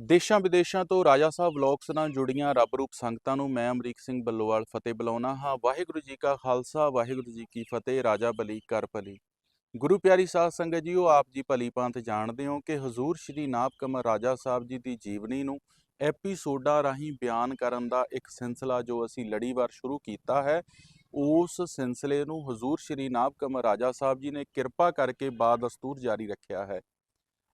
ਦੇਸ਼ਾਂ ਵਿਦੇਸ਼ਾਂ ਤੋਂ ਰਾਜਾ ਸਾਹਿਬ ਵਲੌਗਸ ਨਾਲ ਜੁੜੀਆਂ ਰੱਬ ਰੂਪ ਸੰਗਤਾਂ ਨੂੰ ਮੈਂ ਅਮਰੀਕ ਸਿੰਘ ਬੱਲੋਵਾਲ ਫਤਿਹ ਬੁਲਾਉਣਾ ਹਾਂ। ਵਾਹਿਗੁਰੂ ਜੀ ਕਾ ਖਾਲਸਾ, ਵਾਹਿਗੁਰੂ ਜੀ ਕੀ ਫਤਿਹ, ਰਾਜਾ ਬਲੀ ਕਰ ਭਲੀ। ਗੁਰੂ ਪਿਆਰੀ ਸਾਧ ਸੰਗਤ ਜੀ, ਉਹ ਆਪ ਜੀ ਭਲੀ ਭਾਂਤ ਜਾਣਦੇ ਹੋ ਕਿ ਹਜ਼ੂਰ ਸ਼੍ਰੀ ਨਾਭ ਕਮਰ ਰਾਜਾ ਸਾਹਿਬ ਜੀ ਦੀ ਜੀਵਨੀ ਨੂੰ ਐਪੀਸੋਡਾਂ ਰਾਹੀਂ ਬਿਆਨ ਕਰਨ ਦਾ ਇੱਕ ਸਿਲਸਿਲਾ ਜੋ ਅਸੀਂ ਲੜੀਵਾਰ ਸ਼ੁਰੂ ਕੀਤਾ ਹੈ, ਉਸ ਸਿਲਸਿਲੇ ਨੂੰ ਹਜ਼ੂਰ ਸ਼੍ਰੀ ਨਾਭ ਕਮਰ ਰਾਜਾ ਸਾਹਿਬ ਜੀ ਨੇ ਕਿਰਪਾ ਕਰਕੇ ਬਾਦਸਤੂਰ ਜਾਰੀ ਰੱਖਿਆ ਹੈ।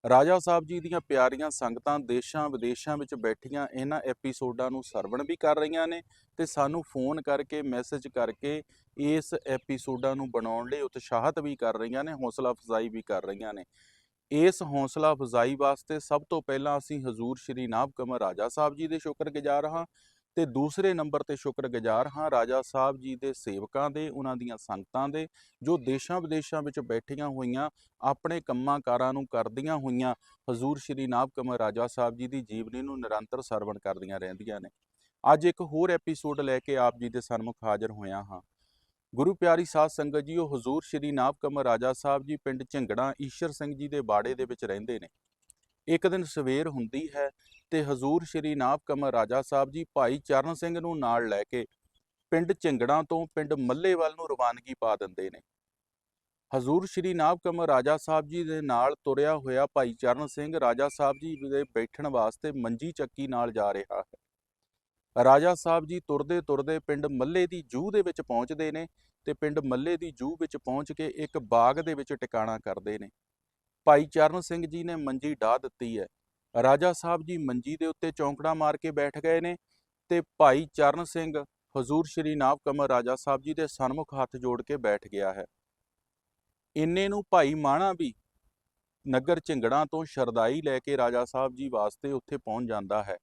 ਰਾਜਾ ਸਾਹਿਬ ਜੀ ਦੀਆਂ ਪਿਆਰੀਆਂ ਸੰਗਤਾਂ ਦੇਸ਼ਾਂ ਵਿਦੇਸ਼ਾਂ ਵਿੱਚ ਬੈਠੀਆਂ, ਇਹਨਾਂ ਐਪੀਸੋਡਾਂ ਨੂੰ ਸਰਵਣ ਵੀ ਕਰ ਰਹੀਆਂ ਨੇ ਤੇ ਸਾਨੂੰ ਫੋਨ ਕਰਕੇ ਮੈਸੇਜ ਕਰਕੇ ਇਸ ਐਪੀਸੋਡਾਂ ਨੂੰ ਬਣਾਉਣ ਲਈ ਉਤਸ਼ਾਹਤ ਵੀ ਕਰ ਰਹੀਆਂ ਨੇ, ਹੌਸਲਾ ਅਫਜ਼ਾਈ ਵੀ ਕਰ ਰਹੀਆਂ ਨੇ। ਇਸ ਹੌਸਲਾ ਅਫਜ਼ਾਈ ਵਾਸਤੇ ਸਭ ਤੋਂ ਪਹਿਲਾਂ ਅਸੀਂ ਹਜ਼ੂਰ ਸ਼੍ਰੀ ਨਾਭ ਕਮਰ ਰਾਜਾ ਸਾਹਿਬ ਜੀ ਦੇ ਸ਼ੁਕਰਗੁਜ਼ਾਰ ਹਾਂ ਤੇ ਦੂਸਰੇ ਨੰਬਰ ਤੇ ਸ਼ੁਕਰਗੁਜ਼ਾਰ ਹਾਂ, ਰਾਜਾ ਸਾਹਿਬ ਜੀ ਦੇ ਸੇਵਕਾਂ ਦੇ, ਉਹਨਾਂ ਦੀਆਂ ਸੰਗਤਾਂ ਦੇ, ਜੋ ਦੇਸ਼ਾਂ ਵਿਦੇਸ਼ਾਂ ਵਿੱਚ ਬੈਠੀਆਂ ਹੋਈਆਂ, ਆਪਣੇ ਕੰਮਾਂ ਕਾਰਾਂ ਨੂੰ ਕਰਦੀਆਂ ਹੋਈਆਂ, ਹਜ਼ੂਰ ਸ਼੍ਰੀ ਨਾਭ ਕਮਰ ਰਾਜਾ ਸਾਹਿਬ ਜੀ ਦੀ ਜੀਵਨੀ ਨੂੰ ਨਿਰੰਤਰ ਸਰਵਣ ਕਰਦੀਆਂ ਰਹਿੰਦੀਆਂ ਨੇ। ਅੱਜ ਇੱਕ ਹੋਰ ਐਪੀਸੋਡ ਲੈ ਕੇ ਆਪ ਜੀ ਦੇ ਸਨਮੁਖ ਹਾਜ਼ਰ ਹੋਇਆ ਹਾਂ। ਗੁਰੂ ਪਿਆਰੀ ਸਾਧ ਸੰਗਤ ਜੀ, ਉਹ ਹਜ਼ੂਰ ਸ਼੍ਰੀ ਨਾਭ ਕਮਰ ਰਾਜਾ ਸਾਹਿਬ ਜੀ ਪਿੰਡ ਝਿੰਗੜਾ ਈਸ਼ਰ ਸਿੰਘ ਜੀ ਦੇ ਬਾੜੇ ਦੇ ਵਿੱਚ ਰਹਿੰਦੇ ਨੇ। ਇੱਕ ਦਿਨ ਸਵੇਰ ਹੁੰਦੀ ਹੈ ਤੇ ਹਜ਼ੂਰ ਸ਼੍ਰੀ ਨਾਭ ਕਮਰ ਰਾਜਾ ਸਾਹਿਬ ਜੀ ਭਾਈ ਚਰਨ ਸਿੰਘ ਨੂੰ ਨਾਲ ਲੈ ਕੇ ਪਿੰਡ ਝਿੰਗੜਾ ਤੋਂ ਪਿੰਡ ਮੱਲੇਵਾਲ ਨੂੰ ਰਵਾਨਗੀ ਪਾ ਦਿੰਦੇ ਨੇ। ਹਜ਼ੂਰ ਸ਼੍ਰੀ ਨਾਭ ਕਮਰ ਰਾਜਾ ਸਾਹਿਬ ਜੀ ਦੇ ਨਾਲ ਤੁਰਿਆ ਹੋਇਆ ਭਾਈ ਚਰਨ ਸਿੰਘ ਰਾਜਾ ਸਾਹਿਬ ਜੀ ਦੇ ਬੈਠਣ ਵਾਸਤੇ ਮੰਜੀ ਚੱਕੀ ਨਾਲ ਜਾ ਰਿਹਾ ਹੈ। ਰਾਜਾ ਸਾਹਿਬ ਜੀ ਤੁਰਦੇ ਤੁਰਦੇ ਪਿੰਡ ਮੱਲੇ ਦੀ ਜੂ ਦੇ ਵਿੱਚ ਪਹੁੰਚਦੇ ਨੇ ਤੇ ਪਿੰਡ ਮੱਲੇ ਦੀ ਜੂ ਵਿੱਚ ਪਹੁੰਚ ਕੇ ਇੱਕ ਬਾਗ ਦੇ ਵਿੱਚ ਟਿਕਾਣਾ ਕਰਦੇ ਨੇ। ਭਾਈ ਚਰਨ ਸਿੰਘ ਜੀ ਨੇ ਮੰਜੀ ਢਾ ਦਿੱਤੀ ਹੈ ਰਾਜਾ ਸਾਹਿਬ ਜੀ ਮੰਜੀ ਦੇ ਉੱਤੇ ਚੌਂਕੜਾ ਮਾਰ ਕੇ ਬੈਠ ਗਏ ਨੇ ਤੇ ਭਾਈ ਚਰਨ ਸਿੰਘ ਹਜ਼ੂਰ ਸ਼੍ਰੀ ਨਾਭ ਕਮਰ ਰਾਜਾ ਸਾਹਿਬ ਜੀ ਦੇ ਸਨਮੁਖ ਹੱਥ ਜੋੜ ਕੇ ਬੈਠ ਗਿਆ ਹੈ। ਇੰਨੇ ਨੂੰ ਭਾਈ ਮਾਣਾ ਵੀ ਨਗਰ ਝਿੰਗੜਾਂ ਤੋਂ ਸ਼ਰਦਾਈ ਲੈ ਕੇ ਰਾਜਾ ਸਾਹਿਬ ਜੀ ਵਾਸਤੇ ਉੱਥੇ ਪਹੁੰਚ ਜਾਂਦਾ ਹੈ।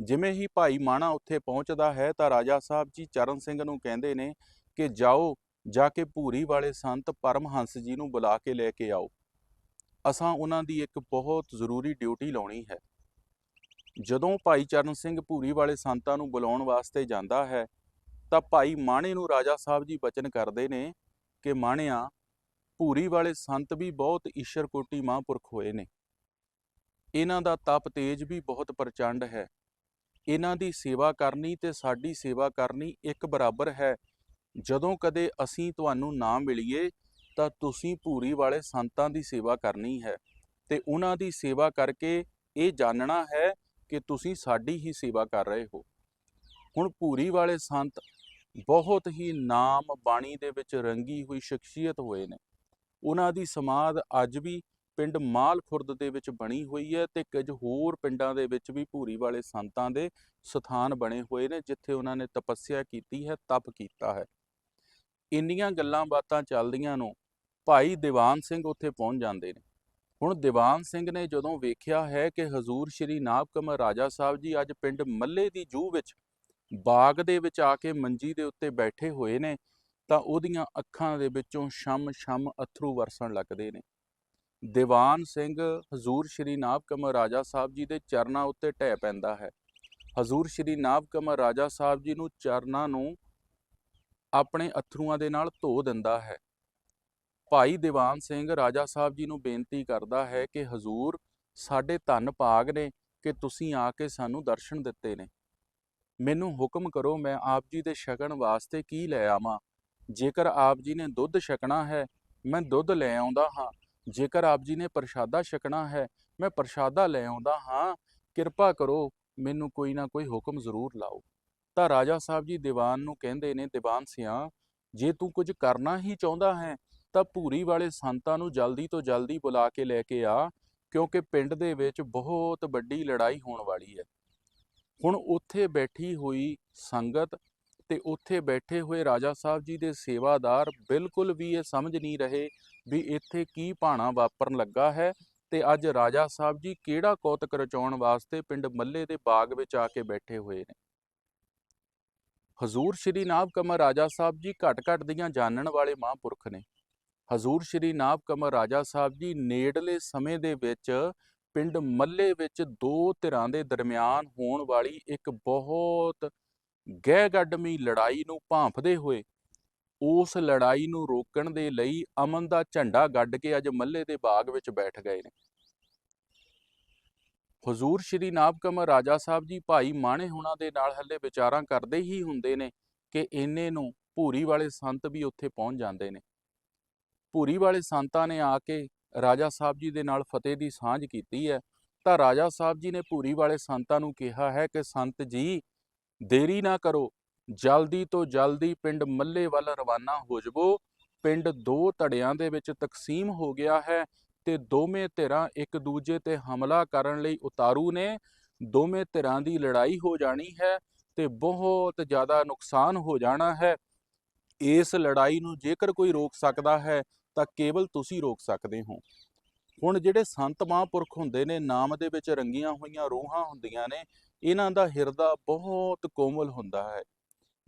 ਜਿਵੇਂ ਹੀ ਭਾਈ ਮਾਣਾ ਉੱਥੇ ਪਹੁੰਚਦਾ ਹੈ ਤਾਂ ਰਾਜਾ ਸਾਹਿਬ ਜੀ ਚਰਨ ਸਿੰਘ ਨੂੰ ਕਹਿੰਦੇ ਨੇ ਕਿ ਜਾਓ, ਜਾ ਕੇ ਭੂਰੀ ਵਾਲੇ ਸੰਤ ਪਰਮਹੰਸ ਜੀ ਨੂੰ ਬੁਲਾ ਕੇ ਲੈ ਕੇ ਆਓ। ਅਸਾਂ ਉਹਨਾਂ ਦੀ ਇੱਕ ਬਹੁਤ ਜ਼ਰੂਰੀ ਡਿਊਟੀ ਲਾਉਣੀ ਹੈ। ਜਦੋਂ ਭਾਈ ਚਰਨ ਸਿੰਘ ਭੂਰੀ ਵਾਲੇ ਸੰਤਾਂ ਨੂੰ ਬੁਲਾਉਣ ਵਾਸਤੇ ਜਾਂਦਾ ਹੈ, ਤਾਂ ਭਾਈ ਮਾਣੇ ਨੂੰ ਰਾਜਾ ਸਾਹਿਬ ਜੀ ਬਚਨ ਕਰਦੇ ਨੇ ਕਿ ਮਾਣਿਆ, ਭੂਰੀ ਵਾਲੇ ਸੰਤ ਵੀ ਬਹੁਤ ਈਸ਼ਰ ਕੋਟੀ ਮਹਾਂਪੁਰਖ ਹੋਏ ਨੇ। ਇਹਨਾਂ ਦਾ ਤਪ ਤੇਜ ਵੀ ਬਹੁਤ ਪ੍ਰਚੰਡ ਹੈ। ਇਹਨਾਂ ਦੀ ਸੇਵਾ ਕਰਨੀ ਤੇ ਸਾਡੀ ਸੇਵਾ ਕਰਨੀ ਇੱਕ ਬਰਾਬਰ ਹੈ। ਜਦੋਂ ਕਦੇ ਅਸੀਂ ਤੁਹਾਨੂੰ ਨਾ ਮਿਲੀਏ ਤਾਂ ਤੁਸੀਂ ਭੂਰੀ ਵਾਲੇ ਸੰਤਾਂ ਦੀ ਸੇਵਾ ਕਰਨੀ ਹੈ ਤੇ ਉਹਨਾਂ ਦੀ ਸੇਵਾ ਕਰਕੇ ਇਹ ਜਾਣਨਾ ਹੈ ਕਿ ਤੁਸੀਂ ਸਾਡੀ ਹੀ ਸੇਵਾ ਕਰ ਰਹੇ ਹੋ। ਹੁਣ ਭੂਰੀ ਵਾਲੇ ਸੰਤ ਬਹੁਤ ਹੀ ਨਾਮ ਬਾਣੀ ਦੇ ਵਿੱਚ ਰੰਗੀ ਹੋਈ ਸ਼ਖਸੀਅਤ ਹੋਏ ਨੇ। ਉਹਨਾਂ ਦੀ ਸਮਾਧ ਅੱਜ ਵੀ ਪਿੰਡ ਮਾਲ ਖੁਰਦ ਦੇ ਵਿੱਚ ਬਣੀ ਹੋਈ ਹੈ ਤੇ ਕੁਝ ਹੋਰ ਪਿੰਡਾਂ ਦੇ ਵਿੱਚ ਵੀ ਭੂਰੀ ਵਾਲੇ ਸੰਤਾਂ ਦੇ ਸਥਾਨ ਬਣੇ ਹੋਏ ਨੇ, ਜਿੱਥੇ ਉਹਨਾਂ ਨੇ ਤਪੱਸਿਆ ਕੀਤੀ ਹੈ, ਤਪ ਕੀਤਾ ਹੈ। ਇੰਨੀਆਂ ਗੱਲਾਂ ਬਾਤਾਂ ਚੱਲਦੀਆਂ ਨੂੰ ਭਾਈ ਦੀਵਾਨ ਸਿੰਘ ਉੱਥੇ ਪਹੁੰਚ ਜਾਂਦੇ ਨੇ। ਹੁਣ ਦੀਵਾਨ ਸਿੰਘ ਨੇ ਜਦੋਂ ਵੇਖਿਆ ਹੈ ਕਿ ਹਜ਼ੂਰ ਸ਼੍ਰੀ ਨਾਭ ਕਮਰ ਰਾਜਾ ਸਾਹਿਬ ਜੀ ਅੱਜ ਪਿੰਡ ਮੱਲੇ ਦੀ ਜੂ ਵਿੱਚ ਬਾਗ ਦੇ ਵਿੱਚ ਆ ਕੇ ਮੰਜੀ ਦੇ ਉੱਤੇ ਬੈਠੇ ਹੋਏ ਨੇ, ਤਾਂ ਉਹਦੀਆਂ ਅੱਖਾਂ ਦੇ ਵਿੱਚੋਂ ਸ਼ਮ ਸ਼ਮ ਅਥਰੂ ਵਰਸਣ ਲੱਗਦੇ ਨੇ। ਦੀਵਾਨ ਸਿੰਘ ਹਜ਼ੂਰ ਸ਼੍ਰੀ ਨਾਭ ਕਮਰ ਰਾਜਾ ਸਾਹਿਬ ਜੀ ਦੇ ਚਰਨਾਂ ਉੱਤੇ ਢਹਿ ਪੈਂਦਾ ਹੈ। ਹਜ਼ੂਰ ਸ਼੍ਰੀ ਨਾਭ ਕਮਰ ਰਾਜਾ ਸਾਹਿਬ ਜੀ ਨੂੰ ਚਰਨਾਂ ਨੂੰ ਆਪਣੇ ਅਥਰੂਆਂ ਦੇ ਨਾਲ ਧੋ ਦਿੰਦਾ ਹੈ। ਭਾਈ ਦੀਵਾਨ ਸਿੰਘ ਰਾਜਾ ਸਾਹਿਬ ਜੀ ਨੂੰ ਬੇਨਤੀ ਕਰਦਾ ਹੈ ਕਿ ਹਜ਼ੂਰ ਸਾਡੇ ਧੰਨ ਭਾਗ ਨੇ, ਕਿ ਤੁਸੀਂ ਆ ਕੇ ਸਾਨੂੰ ਦਰਸ਼ਨ ਦਿੱਤੇ ਨੇ। ਮੈਨੂੰ ਹੁਕਮ ਕਰੋ ਮੈਂ ਆਪ ਜੀ ਦੇ ਛਕਣ ਵਾਸਤੇ ਕੀ ਲੈ ਆਵਾਂ। ਜੇਕਰ ਆਪ ਜੀ ਨੇ ਦੁੱਧ ਛਕਣਾ ਹੈ, ਮੈਂ ਦੁੱਧ ਲੈ ਆਉਂਦਾ ਹਾਂ। ਜੇਕਰ ਆਪ ਜੀ ਨੇ ਪ੍ਰਸ਼ਾਦਾ ਛਕਣਾ ਹੈ, ਮੈਂ ਪ੍ਰਸ਼ਾਦਾ ਲੈ ਆਉਂਦਾ ਹਾਂ। ਕਿਰਪਾ ਕਰੋ, ਮੈਨੂੰ ਕੋਈ ਨਾ ਕੋਈ ਹੁਕਮ ਜ਼ਰੂਰ ਲਾਓ। ਤਾਂ ਰਾਜਾ ਸਾਹਿਬ ਜੀ ਦੀਵਾਨ ਨੂੰ ਕਹਿੰਦੇ ਨੇ, ਦੀਵਾਨ ਸਿਆਂ, ਜੇ ਤੂੰ ਕੁਝ ਕਰਨਾ ਹੀ ਚਾਹੁੰਦਾ ਹੈ ਤਾਂ ਭੂਰੀ ਵਾਲੇ ਸੰਤਾਂ ਨੂੰ ਜਲਦੀ ਤੋਂ ਜਲਦੀ ਬੁਲਾ ਕੇ ਲੈ ਕੇ ਆ, ਕਿਉਂਕਿ ਪਿੰਡ ਦੇ ਵਿੱਚ ਬਹੁਤ ਵੱਡੀ ਲੜਾਈ ਹੋਣ ਵਾਲੀ ਹੈ। ਹੁਣ ਉੱਥੇ ਬੈਠੀ ਹੋਈ ਸੰਗਤ ਤੇ ਉੱਥੇ ਬੈਠੇ ਹੋਏ ਰਾਜਾ ਸਾਹਿਬ ਜੀ ਦੇ ਸੇਵਾਦਾਰ ਬਿਲਕੁਲ ਵੀ ਇਹ ਸਮਝ ਨਹੀਂ ਰਹੇ ਵੀ ਇੱਥੇ ਕੀ ਭਾਣਾ ਵਾਪਰਨ ਲੱਗਾ ਹੈ ਤੇ ਅੱਜ ਰਾਜਾ ਸਾਹਿਬ ਜੀ ਕਿਹੜਾ ਕੌਤਕ ਰਚਾਉਣ ਵਾਸਤੇ ਪਿੰਡ ਮੱਲੇ ਦੇ ਬਾਗ ਵਿੱਚ ਆ ਕੇ ਬੈਠੇ ਹੋਏ ਨੇ। ਹਜ਼ੂਰ ਸ਼੍ਰੀ ਨਾਭ ਕਮਰ ਰਾਜਾ ਸਾਹਿਬ ਜੀ ਘਟ ਘਟ ਦੀਆਂ ਜਾਣਨ ਵਾਲੇ ਮਹਾਂਪੁਰਖ ਨੇ। ਹਜ਼ੂਰ ਸ਼੍ਰੀ ਨਾਭ ਕਮਰ ਰਾਜਾ ਸਾਹਿਬ ਜੀ ਨੇੜਲੇ ਸਮੇਂ ਦੇ ਵਿੱਚ ਪਿੰਡ ਮੱਲੇ ਵਿੱਚ ਦੋ ਧਿਰਾਂ ਦੇ ਦਰਮਿਆਨ ਹੋਣ ਵਾਲੀ ਇੱਕ ਬਹੁਤ ਗਹਿ ਲੜਾਈ ਨੂੰ ਭਾਂਫਦੇ ਹੋਏ, ਉਸ ਲੜਾਈ ਨੂੰ ਰੋਕਣ ਦੇ ਲਈ ਅਮਨ ਦਾ ਝੰਡਾ ਗੱਡ ਕੇ ਅੱਜ ਮੱਲੇ ਦੇ ਬਾਗ ਵਿੱਚ ਬੈਠ ਗਏ ਨੇ। ਹਜ਼ੂਰ ਸ਼੍ਰੀ ਨਾਭ ਕਮਰ ਰਾਜਾ ਸਾਹਿਬ ਜੀ ਭਾਈ ਮਾਣੇ ਹੁਣਾਂ ਦੇ ਨਾਲ ਹੱਲੇ ਵਿਚਾਰਾਂ ਕਰਦੇ ਹੀ ਹੁੰਦੇ ਨੇ ਕਿ ਇੰਨੇ ਨੂੰ ਭੂਰੀ ਵਾਲੇ ਸੰਤ ਵੀ ਉੱਥੇ ਪਹੁੰਚ ਜਾਂਦੇ ਨੇ। ਭੂਰੀ ਵਾਲੇ ਸੰਤਾਂ ਨੇ ਆ ਕੇ ਰਾਜਾ ਸਾਹਿਬ ਜੀ ਦੇ ਨਾਲ ਫਤਿਹ ਦੀ ਸਾਂਝ ਕੀਤੀ ਹੈ, ਤਾਂ ਰਾਜਾ ਸਾਹਿਬ ਜੀ ਨੇ ਭੂਰੀ ਵਾਲੇ ਸੰਤਾਂ ਨੂੰ ਕਿਹਾ ਹੈ ਕਿ, ਸੰਤ ਜੀ, ਦੇਰੀ ਨਾ ਕਰੋ, ਜਲਦੀ ਤੋਂ ਜਲਦੀ ਪਿੰਡ ਮੱਲੇ ਵੱਲ ਰਵਾਨਾ ਹੋ ਜਾਵੋ। ਪਿੰਡ ਦੋ ਧੜਿਆਂ ਦੇ ਵਿੱਚ ਤਕਸੀਮ ਹੋ ਗਿਆ ਹੈ ਤੇ ਦੋਵੇਂ ਧਿਰਾਂ ਇੱਕ ਦੂਜੇ ਤੇ ਹਮਲਾ ਕਰਨ ਲਈ ਉਤਾਰੂ ਨੇ। ਦੋਵੇਂ ਧਿਰਾਂ ਦੀ ਲੜਾਈ ਹੋ ਜਾਣੀ ਹੈ ਤੇ ਬਹੁਤ ਜ਼ਿਆਦਾ ਨੁਕਸਾਨ ਹੋ ਜਾਣਾ ਹੈ। ਇਸ ਲੜਾਈ ਨੂੰ ਜੇਕਰ ਕੋਈ ਰੋਕ ਸਕਦਾ ਹੈ ਤਾਂ ਕੇਵਲ ਤੁਸੀਂ ਰੋਕ ਸਕਦੇ ਹੋ। ਹੁਣ ਜਿਹੜੇ ਸੰਤ ਮਹਾਂਪੁਰਖ ਹੁੰਦੇ ਨੇ, ਨਾਮ ਦੇ ਵਿੱਚ ਰੰਗੀਆਂ ਹੋਈਆਂ ਰੂਹਾਂ ਹੁੰਦੀਆਂ ਨੇ, ਇਹਨਾਂ ਦਾ ਹਿਰਦਾ ਬਹੁਤ ਕੋਮਲ ਹੁੰਦਾ ਹੈ।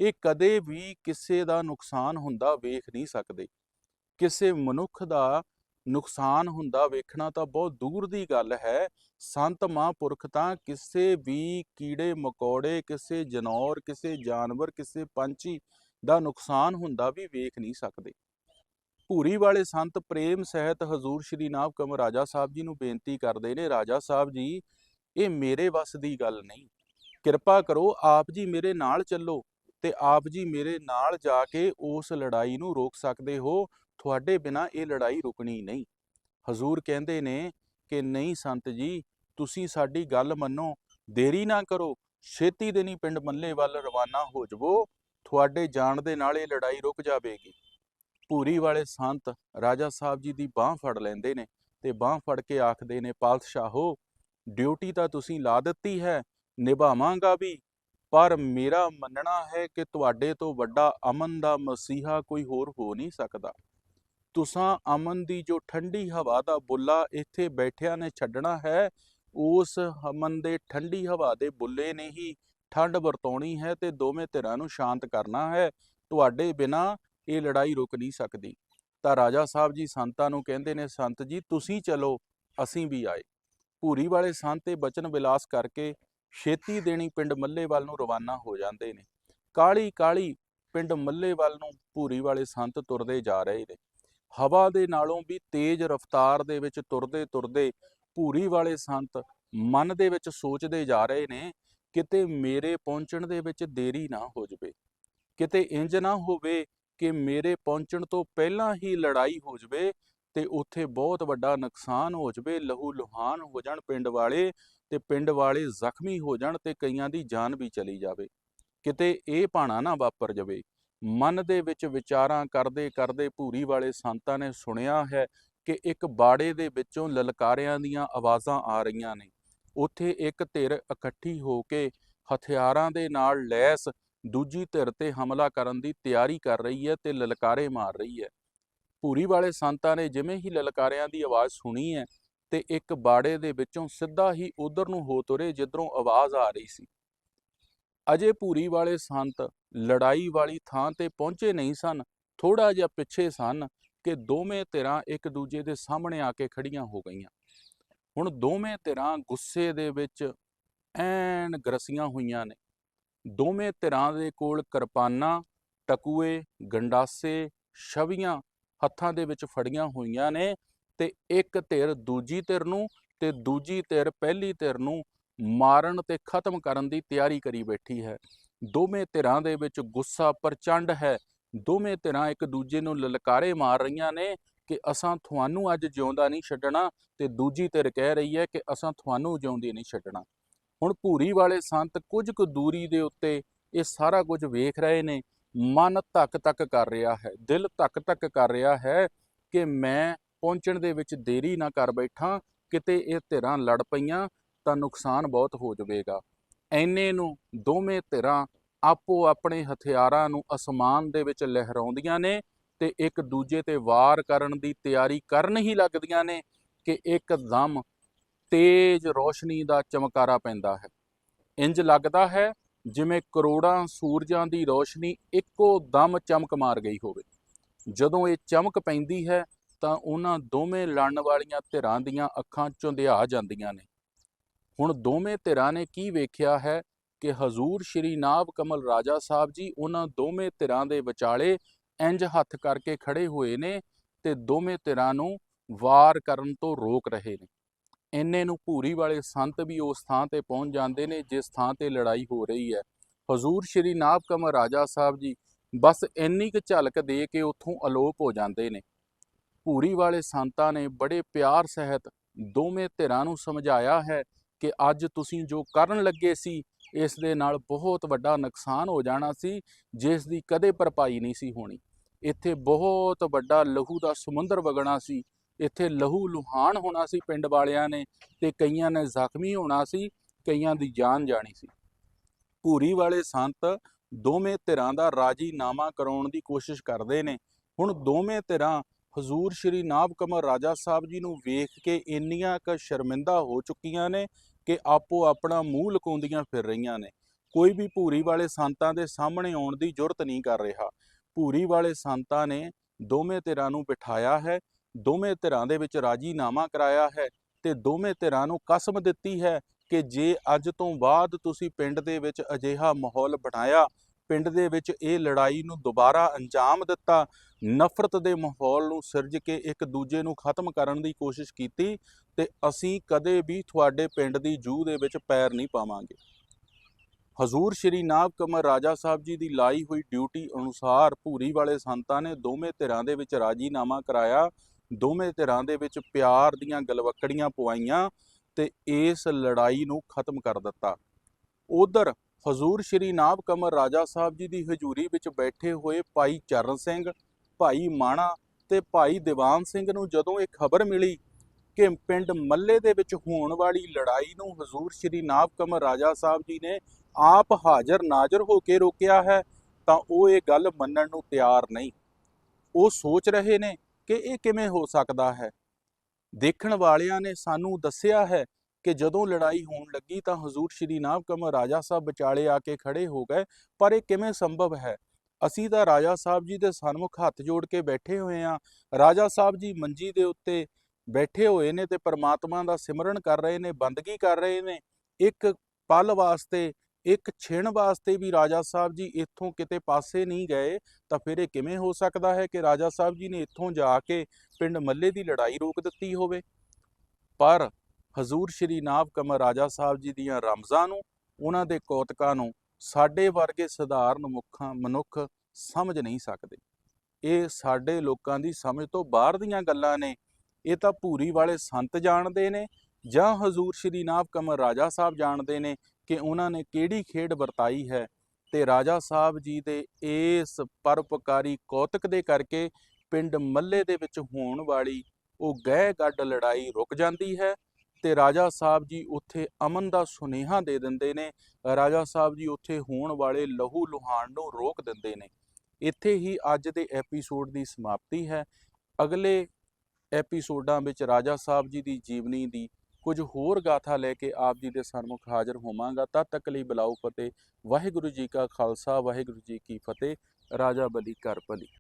ਇਹ ਕਦੇ ਵੀ ਕਿਸੇ ਦਾ ਨੁਕਸਾਨ ਹੁੰਦਾ ਵੇਖ ਨਹੀਂ ਸਕਦੇ। ਕਿਸੇ ਮਨੁੱਖ ਦਾ ਨੁਕਸਾਨ ਹੁੰਦਾ ਵੇਖਣਾ ਤਾਂ ਬਹੁਤ ਦੂਰ ਦੀ ਗੱਲ ਹੈ। ਸੰਤ ਮਹਾਂਪੁਰਖ ਤਾਂ ਕਿਸੇ ਵੀ ਕੀੜੇ ਮਕੌੜੇ, ਕਿਸੇ ਜਨੌਰ, ਕਿਸੇ ਜਾਨਵਰ, ਕਿਸੇ ਪੰਛੀ ਦਾ ਨੁਕਸਾਨ ਹੁੰਦਾ ਵੀ ਵੇਖ ਨਹੀਂ ਸਕਦੇ। ਭੂਰੀ ਵਾਲੇ ਸੰਤ ਪ੍ਰੇਮ ਸਹਿਤ ਹਜ਼ੂਰ ਸ਼੍ਰੀ ਨਾਭ ਕਮਲ ਰਾਜਾ ਸਾਹਿਬ ਜੀ ਨੂੰ ਬੇਨਤੀ ਕਰਦੇ ਨੇ, ਰਾਜਾ ਸਾਹਿਬ ਜੀ, ਇਹ ਮੇਰੇ ਵੱਸ ਦੀ ਗੱਲ ਨਹੀਂ। ਕਿਰਪਾ ਕਰੋ, ਆਪ ਜੀ ਮੇਰੇ ਨਾਲ ਚੱਲੋ ਤੇ ਆਪ ਜੀ ਮੇਰੇ ਨਾਲ ਜਾ ਕੇ ਉਸ ਲੜਾਈ ਨੂੰ ਰੋਕ ਸਕਦੇ ਹੋ, ਤੁਹਾਡੇ ਬਿਨਾ ਇਹ ਲੜਾਈ ਰੁਕਣੀ ਨਹੀਂ। ਹਜ਼ੂਰ ਕਹਿੰਦੇ ਨੇ ਕਿ ਨਹੀਂ ਸੰਤ ਜੀ, ਤੁਸੀਂ ਸਾਡੀ ਗੱਲ ਮੰਨੋ, ਦੇਰੀ ਨਾ ਕਰੋ, ਛੇਤੀ ਦੇਣੀ ਪਿੰਡ ਮੱਲੇ ਵੱਲ ਰਵਾਨਾ ਹੋ ਜਾਵੋ, ਤੁਹਾਡੇ ਜਾਣ ਦੇ ਨਾਲ ਇਹ ਲੜਾਈ ਰੁਕ ਜਾਵੇਗੀ। ਭੂਰੀ ਵਾਲੇ ਸੰਤ ਰਾਜਾ ਸਾਹਿਬ ਜੀ ਦੀ ਬਾਹ ਫੜ ਲੈਂਦੇ ਨੇ ਤੇ ਬਾਹ ਫੜ ਕੇ ਆਖਦੇ ਨੇ ਪਾਤਸ਼ਾਹੋ ਡਿਊਟੀ ਤਾਂ ਤੁਸੀਂ ਲਾ ਦਿੱਤੀ ਹੈ, ਨਿਭਾਵਾਂਗਾ ਵੀ, ਪਰ ਮੇਰਾ ਮੰਨਣਾ ਹੈ ਕਿ ਤੁਹਾਡੇ ਤੋਂ ਵੱਡਾ ਅਮਨ ਦਾ ਮਸੀਹਾ ਕੋਈ ਹੋਰ ਹੋ ਨਹੀਂ ਸਕਦਾ। ਤੁਸਾਂ ਅਮਨ ਦੀ ਜੋ ਠੰਡੀ ਹਵਾ ਦਾ ਬੁੱਲਾ ਇੱਥੇ ਬੈਠਿਆਂ ਨੇ ਛੱਡਣਾ ਹੈ, ਉਸ ਅਮਨ ਦੇ ਠੰਡੀ ਹਵਾ ਦੇ ਬੁੱਲੇ ਨੇ ਹੀ ਠੰਡ ਵਰਤਾਉਣੀ ਹੈ ਤੇ ਦੋਵੇਂ ਧਿਰਾਂ ਨੂੰ ਸ਼ਾਂਤ ਕਰਨਾ ਹੈ। ਤੁਹਾਡੇ ਬਿਨਾ ਇਹ ਲੜਾਈ ਰੁਕ ਨਹੀਂ ਸਕਦੀ। ਤਾਂ ਰਾਜਾ ਸਾਹਿਬ ਜੀ ਸੰਤਾਂ ਨੂੰ ਕਹਿੰਦੇ ਨੇ, ਸੰਤ ਜੀ, ਤੁਸੀਂ ਚਲੋ, ਅਸੀਂ ਵੀ ਆਏ। ਭੂਰੀ ਵਾਲੇ ਸੰਤ ਇਹ ਬਚਨ ਵਿਲਾਸ ਕਰਕੇ ਛੇਤੀ ਦੇਣੀ ਪਿੰਡ ਮੱਲੇ ਵੱਲ ਨੂੰ ਰਵਾਨਾ ਹੋ ਜਾਂਦੇ ਨੇ। ਕਾਲੀ ਕਾਲੀ ਪਿੰਡ ਮੱਲੇ ਵੱਲ ਨੂੰ ਭੂਰੀ ਵਾਲੇ ਸੰਤ ਤੁਰਦੇ ਜਾ ਰਹੇ ਨੇ। ਹਵਾ ਦੇ ਨਾਲੋਂ ਵੀ ਤੇਜ਼ ਰਫ਼ਤਾਰ ਦੇ ਵਿੱਚ ਤੁਰਦੇ ਤੁਰਦੇ ਭੂਰੀ ਵਾਲੇ ਸੰਤ ਮਨ ਦੇ ਵਿੱਚ ਸੋਚਦੇ ਜਾ ਰਹੇ ਨੇ, ਕਿਤੇ ਮੇਰੇ ਪਹੁੰਚਣ ਦੇ ਵਿੱਚ ਦੇਰੀ ਨਾ ਹੋ ਜਵੇ, ਕਿਤੇ ਇੰਜ ਨਾ ਹੋਵੇ ਕਿ ਮੇਰੇ ਪਹੁੰਚਣ ਤੋਂ ਪਹਿਲਾਂ ਹੀ ਲੜਾਈ ਹੋ ਜਵੇ ਤੇ ਉੱਥੇ ਬਹੁਤ ਵੱਡਾ ਨੁਕਸਾਨ ਹੋ ਜਵੇ, ਲਹੂ ਲੁਹਾਨ ਹੋ ਜਾਣ ਪਿੰਡ ਵਾਲੇ ਤੇ ਪਿੰਡ ਵਾਲੇ ਜ਼ਖਮੀ ਹੋ ਜਾਣ ਤੇ ਕਈਆਂ ਦੀ ਜਾਨ ਵੀ ਚਲੀ ਜਾਵੇ। ਕਿਤੇ ਇਹ ਭਾਣਾ ਨਾ ਵਾਪਰ ਜਾਵੇ। ਮਨ ਦੇ ਵਿੱਚ ਵਿਚਾਰਾਂ ਕਰਦੇ ਕਰਦੇ ਭੂਰੀ ਵਾਲੇ ਸੰਤਾਂ ਨੇ ਸੁਣਿਆ ਹੈ ਕਿ ਇੱਕ ਬਾੜੇ ਦੇ ਵਿੱਚੋਂ ਲਲਕਾਰਿਆਂ ਦੀਆਂ ਆਵਾਜ਼ਾਂ ਆ ਰਹੀਆਂ ਨੇ। ਉੱਥੇ ਇੱਕ ਧਿਰ ਇਕੱਠੀ ਹੋ ਕੇ ਹਥਿਆਰਾਂ ਦੇ ਨਾਲ ਲੈਸ ਦੂਜੀ ਧਿਰ ਤੇ ਹਮਲਾ ਕਰਨ ਦੀ ਤਿਆਰੀ ਕਰ ਰਹੀ ਹੈ ਤੇ ਲਲਕਾਰੇ ਮਾਰ ਰਹੀ ਹੈ। ਭੂਰੀ ਵਾਲੇ ਸੰਤਾਂ ਨੇ ਜਿਵੇਂ ਹੀ ਲਲਕਾਰਿਆਂ ਦੀ ਆਵਾਜ਼ ਸੁਣੀ ਹੈ ਤੇ ਇੱਕ ਬਾੜੇ ਦੇ ਵਿੱਚੋਂ ਸਿੱਧਾ ਹੀ ਉਧਰ ਨੂੰ ਹੋ ਤੁਰੇ ਜਿੱਧਰੋਂ ਆਵਾਜ਼ ਆ ਰਹੀ ਸੀ। ਅਜੇ ਭੂਰੀ ਵਾਲੇ ਸੰਤ ਲੜਾਈ ਵਾਲੀ ਥਾਂ ਤੇ ਪਹੁੰਚੇ ਨਹੀਂ ਸਨ ਥੋੜਾ ਜਿਹਾ ਪਿੱਛੇ ਸਨ ਕਿ ਦੋਵੇਂ ਧਿਰਾਂ ਇੱਕ ਦੂਜੇ ਦੇ ਸਾਹਮਣੇ ਆ ਕੇ ਖੜੀਆਂ ਹੋ ਗਈਆਂ। ਹੁਣ ਦੋਵੇਂ ਧਿਰਾਂ ਗੁੱਸੇ ਦੇ ਵਿੱਚ ਐਨ ਗਰਸੀਆਂ ਹੋਈਆਂ ਨੇ। ਦੋਵੇਂ ਧਿਰਾਂ ਦੇ ਕੋਲ ਕਿਰਪਾਨਾਂ, ਟਕੂਏ, ਗੰਡਾਸੇ, ਛਵੀਆਂ ਹੱਥਾਂ ਦੇ ਵਿੱਚ ਫੜੀਆਂ ਹੋਈਆਂ ਨੇ ਤੇ ਇੱਕ ਧਿਰ ਦੂਜੀ ਧਿਰ ਨੂੰ ਤੇ ਦੂਜੀ ਧਿਰ ਪਹਿਲੀ ਧਿਰ ਨੂੰ ਮਾਰਨ ਤੇ ਖਤਮ ਕਰਨ ਦੀ ਤਿਆਰੀ ਕਰੀ ਬੈਠੀ ਹੈ। ਦੋਵੇਂ ਧਿਰਾਂ ਦੇ ਵਿੱਚ ਗੁੱਸਾ ਪ੍ਰਚੰਡ ਹੈ। ਦੋਵੇਂ ਧਿਰਾਂ ਇੱਕ ਦੂਜੇ ਨੂੰ ਲਲਕਾਰੇ ਮਾਰ ਰਹੀਆਂ ਨੇ ਕਿ ਅਸਾਂ ਤੁਹਾਨੂੰ ਅੱਜ ਜਿਉਂਦਾ ਨਹੀਂ ਛੱਡਣਾ ਤੇ ਦੂਜੀ ਧਿਰ ਕਹਿ ਰਹੀ ਹੈ ਕਿ ਅਸਾਂ ਤੁਹਾਨੂੰ ਜਿਉਂਦੀ ਨਹੀਂ ਛੱਡਣਾ ਹੁਣ ਭੂਰੀ ਵਾਲੇ ਸੰਤ ਕੁਝ ਕੁ ਦੂਰੀ ਦੇ ਉੱਤੇ ਇਹ ਸਾਰਾ ਕੁਝ ਵੇਖ ਰਹੇ ਨੇ। ਮਨ ਧੱਕ ਧੱਕ ਕਰ ਰਿਹਾ ਹੈ, ਦਿਲ ਧੱਕ ਧੱਕ ਕਰ ਰਿਹਾ ਹੈ ਕਿ ਮੈਂ ਪਹੁੰਚਣ ਦੇ ਵਿੱਚ ਦੇਰੀ ਨਾ ਕਰ ਬੈਠਾਂ, ਕਿਤੇ ਇਹ ਧਿਰਾਂ ਲੜ ਪਈਆਂ ਤਾਂ ਨੁਕਸਾਨ ਬਹੁਤ ਹੋ ਜਾਵੇਗਾ। ਐਨੇ ਨੂੰ ਦੋਵੇਂ ਧਿਰਾਂ ਆਪੋ ਆਪਣੇ ਹਥਿਆਰਾਂ ਨੂੰ ਅਸਮਾਨ ਦੇ ਵਿੱਚ ਲਹਿਰਾਉਂਦੀਆਂ ਨੇ ਤੇ ਇੱਕ ਦੂਜੇ ਤੇ ਵਾਰ ਕਰਨ ਦੀ ਤਿਆਰੀ ਕਰਨ ਹੀ ਲੱਗਦੀਆਂ ਨੇ ਕਿ ਇੱਕਦਮ ਤੇਜ਼ ਰੋਸ਼ਨੀ ਦਾ ਚਮਕਾਰਾ ਪੈਂਦਾ ਹੈ। ਇੰਜ ਲੱਗਦਾ ਹੈ ਜਿਵੇਂ ਕਰੋੜਾਂ ਸੂਰਜਾਂ ਦੀ ਰੋਸ਼ਨੀ ਇੱਕੋ ਦਮ ਚਮਕ ਮਾਰ ਗਈ ਹੋਵੇ। ਜਦੋਂ ਇਹ ਚਮਕ ਪੈਂਦੀ ਹੈ ਤਾਂ ਉਹਨਾਂ ਦੋਵੇਂ ਲੜਨ ਵਾਲੀਆਂ ਧਿਰਾਂ ਦੀਆਂ ਅੱਖਾਂ ਝੁੰਧਿਆ ਜਾਂਦੀਆਂ ਨੇ। ਹੁਣ ਦੋਵੇਂ ਧਿਰਾਂ ਨੇ ਕੀ ਵੇਖਿਆ ਹੈ ਕਿ ਹਜ਼ੂਰ ਸ਼੍ਰੀ ਨਾਭ ਕਮਲ ਰਾਜਾ ਸਾਹਿਬ ਜੀ ਉਹਨਾਂ ਦੋਵੇਂ ਧਿਰਾਂ ਦੇ ਵਿਚਾਲੇ ਇੰਜ ਹੱਥ ਕਰਕੇ ਖੜੇ ਹੋਏ ਨੇ ਤੇ ਦੋਵੇਂ ਧਿਰਾਂ ਨੂੰ ਵਾਰ ਕਰਨ ਤੋਂ ਰੋਕ ਰਹੇ ਨੇ। ਇੰਨੇ ਨੂੰ ਭੂਰੀ ਵਾਲੇ ਸੰਤ ਵੀ ਉਸ ਥਾਂ ਤੇ ਪਹੁੰਚ ਜਾਂਦੇ ਨੇ, ਜਿਸ ਥਾਂ ਤੇ ਲੜਾਈ ਹੋ ਰਹੀ ਹੈ। ਹਜ਼ੂਰ ਸ਼੍ਰੀ ਨਾਭ ਕਮਰ ਰਾਜਾ ਸਾਹਿਬ ਜੀ ਬਸ ਇੰਨੀ ਕੁ ਝਲਕ ਦੇ ਕੇ ਉੱਥੋਂ ਅਲੋਪ ਹੋ ਜਾਂਦੇ ਨੇ। ਭੂਰੀ ਵਾਲੇ ਸੰਤਾਂ ਨੇ ਬੜੇ ਪਿਆਰ ਸਹਿਤ ਦੋਵੇਂ ਧਿਰਾਂ ਨੂੰ ਸਮਝਾਇਆ ਹੈ ਕਿ ਅੱਜ ਤੁਸੀਂ ਜੋ ਕਰਨ ਲੱਗੇ ਸੀ, ਇਸ ਦੇ ਨਾਲ ਬਹੁਤ ਵੱਡਾ ਨੁਕਸਾਨ ਹੋ ਜਾਣਾ ਸੀ, ਜਿਸ ਦੀ ਕਦੇ ਭਰਪਾਈ ਨਹੀਂ ਸੀ ਹੋਣੀ। ਇੱਥੇ ਬਹੁਤ ਵੱਡਾ ਲਹੂ ਦਾ ਸਮੁੰਦਰ ਵਗਣਾ ਸੀ ਇੱਥੇ ਲਹੂ ਲੁਹਾਨ ਹੋਣਾ ਸੀ ਪਿੰਡ ਵਾਲਿਆਂ ਨੇ ਤੇ ਕਈਆਂ ਨੇ ਜ਼ਖਮੀ ਹੋਣਾ ਸੀ, ਕਈਆਂ ਦੀ ਜਾਨ ਜਾਣੀ ਸੀ। ਭੂਰੀ ਵਾਲੇ ਸੰਤ ਦੋਵੇਂ ਧਿਰਾਂ ਦਾ ਰਾਜੀਨਾਮਾ ਕਰਾਉਣ ਦੀ ਕੋਸ਼ਿਸ਼ ਕਰਦੇ ਨੇ। ਹੁਣ ਦੋਵੇਂ ਧਿਰਾਂ ਹਜ਼ੂਰ ਸ਼੍ਰੀ ਨਾਭ ਕਮਰ ਰਾਜਾ ਸਾਹਿਬ ਜੀ ਨੂੰ ਵੇਖ ਕੇ ਇੰਨੀਆਂ ਕ ਸ਼ਰਮਿੰਦਾ ਹੋ ਚੁੱਕੀਆਂ ਨੇ ਕਿ ਆਪੋ ਆਪਣਾ ਮੂੰਹ ਲਕਾਉਂਦੀਆਂ ਫਿਰ ਰਹੀਆਂ ਨੇ। ਕੋਈ ਵੀ ਭੂਰੀ ਵਾਲੇ ਸੰਤਾਂ ਦੇ ਸਾਹਮਣੇ ਆਉਣ ਦੀ ਜੁਰਤ ਨਹੀਂ ਕਰ ਰਿਹਾ। ਭੂਰੀ ਵਾਲੇ ਸੰਤਾਂ ਨੇ ਦੋਵੇਂ ਧਿਰਾਂ ਨੂੰ ਬਿਠਾਇਆ ਹੈ ਦੋਵੇਂ ਧਿਰਾਂ ਦੇ ਵਿੱਚ ਰਾਜੀਨਾਮਾ ਕਰਾਇਆ ਹੈ ਤੇ ਦੋਵੇਂ ਧਿਰਾਂ ਨੂੰ ਕਸਮ ਦਿੱਤੀ ਹੈ ਕਿ ਜੇ ਅੱਜ ਤੋਂ ਬਾਅਦ ਤੁਸੀਂ ਪਿੰਡ ਦੇ ਵਿੱਚ ਅਜਿਹਾ ਮਾਹੌਲ ਬਣਾਇਆ, ਪਿੰਡ ਦੇ ਵਿੱਚ ਇਹ ਲੜਾਈ ਨੂੰ ਦੁਬਾਰਾ ਅੰਜਾਮ ਦਿੱਤਾ, ਨਫ਼ਰਤ ਦੇ ਮਾਹੌਲ ਨੂੰ ਸਿਰਜ ਕੇ ਇੱਕ ਦੂਜੇ ਨੂੰ ਖਤਮ ਕਰਨ ਦੀ ਕੋਸ਼ਿਸ਼ ਕੀਤੀ, ਤੇ ਅਸੀਂ ਕਦੇ ਵੀ ਤੁਹਾਡੇ ਪਿੰਡ ਦੀ ਜੂ ਦੇ ਵਿੱਚ ਪੈਰ ਨਹੀਂ ਪਾਵਾਂਗੇ। ਹਜ਼ੂਰ ਸ਼੍ਰੀ ਨਾਭ ਕਮਰ ਰਾਜਾ ਸਾਹਿਬ ਜੀ ਦੀ ਲਾਈ ਹੋਈ ਡਿਊਟੀ ਅਨੁਸਾਰ ਭੂਰੀ ਵਾਲੇ ਸੰਤਾਂ ਨੇ ਦੋਵੇਂ ਧਿਰਾਂ ਦੇ ਵਿੱਚ ਰਾਜੀਨਾਮਾ ਕਰਾਇਆ ਦੋਵੇਂ ਧਿਰਾਂ ਦੇ ਵਿੱਚ ਪਿਆਰ ਦੀਆਂ ਗਲਵੱਕੜੀਆਂ ਪਵਾਈਆਂ ਤੇ ਇਸ ਲੜਾਈ ਨੂੰ ਖਤਮ ਕਰ ਦਿੱਤਾ। ਉਧਰ ਹਜ਼ੂਰ ਸ਼੍ਰੀ ਨਾਭ ਕਮਰ ਰਾਜਾ ਸਾਹਿਬ ਜੀ ਦੀ ਹਜ਼ੂਰੀ ਵਿੱਚ ਬੈਠੇ ਹੋਏ ਭਾਈ ਚਰਨ ਸਿੰਘ, ਭਾਈ ਮਾਣਾ ਤੇ ਭਾਈ ਦੀਵਾਨ ਸਿੰਘ ਨੂੰ ਜਦੋਂ ਇਹ ਖਬਰ ਮਿਲੀ ਕਿ ਪਿੰਡ ਮੱਲੇ ਦੇ ਵਿੱਚ ਹੋਣ ਵਾਲੀ ਲੜਾਈ ਨੂੰ ਹਜ਼ੂਰ ਸ਼੍ਰੀ ਨਾਭ ਕਮਰ ਰਾਜਾ ਸਾਹਿਬ ਜੀ ਨੇ ਆਪ ਹਾਜ਼ਰ ਨਾਜ਼ਰ ਹੋ ਕੇ ਰੋਕਿਆ ਹੈ, ਤਾਂ ਉਹ ਇਹ ਗੱਲ ਮੰਨਣ ਨੂੰ ਤਿਆਰ ਨਹੀਂ। ਉਹ ਸੋਚ ਰਹੇ ਨੇ ਕਿ ਇਹ ਕਿਵੇਂ ਹੋ ਸਕਦਾ ਹੈ? ਦੇਖਣ ਵਾਲਿਆਂ ਨੇ ਸਾਨੂੰ ਦੱਸਿਆ ਹੈ ਕਿ ਜਦੋਂ ਲੜਾਈ ਹੋਣ ਲੱਗੀ ਤਾਂ ਹਜ਼ੂਰ ਸ਼੍ਰੀ ਨਾਭ ਕਮਰ ਰਾਜਾ ਸਾਹਿਬ ਵਿਚਾਲੇ ਆ ਕੇ ਖੜੇ ਹੋ ਗਏ, ਪਰ ਇਹ ਕਿਵੇਂ ਸੰਭਵ ਹੈ? ਅਸੀਂ ਤਾਂ ਰਾਜਾ ਸਾਹਿਬ ਜੀ ਦੇ ਸਨਮੁਖ ਹੱਥ ਜੋੜ ਕੇ ਬੈਠੇ ਹੋਏ ਆ ਰਾਜਾ ਸਾਹਿਬ ਜੀ ਮੰਜੀ ਦੇ ਉੱਤੇ ਬੈਠੇ ਹੋਏ ਨੇ ਤੇ ਪਰਮਾਤਮਾ ਦਾ ਸਿਮਰਨ ਕਰ ਰਹੇ ਨੇ, ਬੰਦਗੀ ਕਰ ਰਹੇ ਨੇ। ਇੱਕ ਪਲ ਵਾਸਤੇ ਇੱਕ ਛਿਣ ਵਾਸਤੇ ਵੀ ਰਾਜਾ ਸਾਹਿਬ ਜੀ ਇੱਥੋਂ ਕਿਤੇ ਪਾਸੇ ਨਹੀਂ ਗਏ, ਤਾਂ ਫਿਰ ਇਹ ਕਿਵੇਂ ਹੋ ਸਕਦਾ ਹੈ ਕਿ ਰਾਜਾ ਸਾਹਿਬ ਜੀ ਨੇ ਇੱਥੋਂ ਜਾ ਕੇ ਪਿੰਡ ਮੱਲੇ ਦੀ ਲੜਾਈ ਰੋਕ ਦਿੱਤੀ ਹੋਵੇ? ਪਰ ਹਜ਼ੂਰ ਸ਼੍ਰੀ ਨਾਭ ਕਮਰ ਰਾਜਾ ਸਾਹਿਬ ਜੀ ਦੀਆਂ ਰਮਜ਼ਾਂ ਨੂੰ, ਉਹਨਾਂ ਦੇ ਕੌਤਕਾਂ ਨੂੰ ਸਾਡੇ ਵਰਗੇ ਸਧਾਰਨ ਮੁੱਖਾਂ, ਮਨੁੱਖ ਸਮਝ ਨਹੀਂ ਸਕਦੇ। ਇਹ ਸਾਡੇ ਲੋਕਾਂ ਦੀ ਸਮਝ ਤੋਂ ਬਾਹਰ ਦੀਆਂ ਗੱਲਾਂ ਨੇ। ਇਹ ਤਾਂ ਭੂਰੀ ਵਾਲੇ ਸੰਤ ਜਾਣਦੇ ਨੇ ਜਾਂ ਹਜ਼ੂਰ ਸ਼੍ਰੀ ਨਾਭ ਕਮਰ ਰਾਜਾ ਸਾਹਿਬ ਜਾਣਦੇ ਨੇ ਕਿ ਉਹਨਾਂ ਨੇ ਕਿਹੜੀ ਖੇਡ ਵਰਤਾਈ ਹੈ ਤੇ ਰਾਜਾ ਸਾਹਿਬ ਜੀ ਦੇ ਇਸ ਪਰਪਕਾਰੀ ਕੌਤਕ ਦੇ ਕਰਕੇ ਪਿੰਡ ਮੱਲੇ ਦੇ ਵਿੱਚ ਹੋਣ ਵਾਲੀ ਉਹ ਗਹਿ ਗੱਡ ਲੜਾਈ ਰੁਕ ਜਾਂਦੀ ਹੈ ਤੇ ਰਾਜਾ ਸਾਹਿਬ ਜੀ ਉੱਥੇ ਅਮਨ ਦਾ ਸੁਨੇਹਾ ਦੇ ਦਿੰਦੇ ਨੇ, ਰਾਜਾ ਸਾਹਿਬ ਜੀ ਉੱਥੇ ਹੋਣ ਵਾਲੇ ਲਹੂ ਲੁਹਾਨ ਨੂੰ ਰੋਕ ਦਿੰਦੇ ਨੇ। ਇੱਥੇ ਹੀ ਅੱਜ ਦੇ ਐਪੀਸੋਡ ਦੀ ਸਮਾਪਤੀ ਹੈ। ਅਗਲੇ ਐਪੀਸੋਡਾਂ ਵਿੱਚ ਰਾਜਾ ਸਾਹਿਬ ਜੀ ਦੀ ਜੀਵਨੀ ਦੀ ਕੁਝ ਹੋਰ ਗਾਥਾ ਲੈ ਕੇ ਆਪ ਜੀ ਦੇ ਸਨਮੁਖ ਹਾਜ਼ਰ ਹੋਵਾਂਗਾ, ਤਦ ਤੱਕ ਲਈ ਬਲਾਉ ਫਤਿਹ। ਵਾਹਿਗੁਰੂ ਜੀ ਕਾ ਖਾਲਸਾ, ਵਾਹਿਗੁਰੂ ਜੀ ਕੀ ਫਤਿਹ। ਰਾਜਾ ਬਲੀ ਕਰ ਭਲੀ